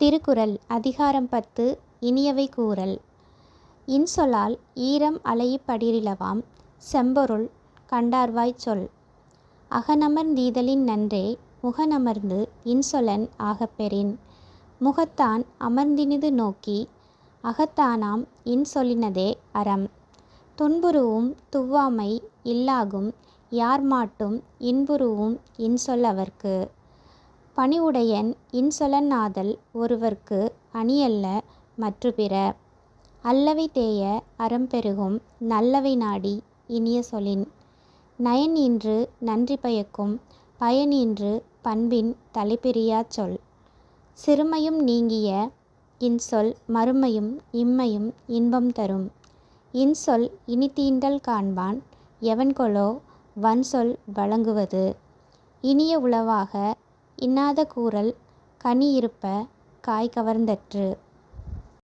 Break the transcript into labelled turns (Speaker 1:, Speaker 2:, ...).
Speaker 1: திருக்குறள் அதிகாரம் பத்து இனியவை கூறல் இன்சொலால் ஈரம் அலையிப்படிரிலவாம் செம்பொருள் கண்டார்வாய் சொல் அகநமர்ந்தீதலின் நன்றே முகநமர்ந்து இன்சொலன் ஆகப்பெறின் முகத்தான் அமர்ந்தினிது நோக்கி அகத்தானாம் இன்சொலினதே அறம் துன்புருவும் துவ்வாமை இல்லாகும் யார் மாட்டும் இன்புருவும் இன்சொல் அவர்க்கு பணிவுடையன் இன்சொலன்னாதல் ஒருவர்க்கு அணியல்ல மற்று பிற. அல்லவை தேய அறம்பெருகும் நல்லவை நாடி இனிய சொலின். இன்று நன்றி பயக்கும் பயன் இன்று பண்பின் தலைபிரியாச் சொல். சிறுமையும் நீங்கிய இன்சொல் மறுமையும் இம்மையும் இன்பம் தரும். இன்சொல் தீண்டல் காண்பான் எவன்கொலோ வன்சொல் வழங்குவது? இனிய உளவாக இன்னாத கூறல் கனி இருப்ப காய் கவர்ந்தற்று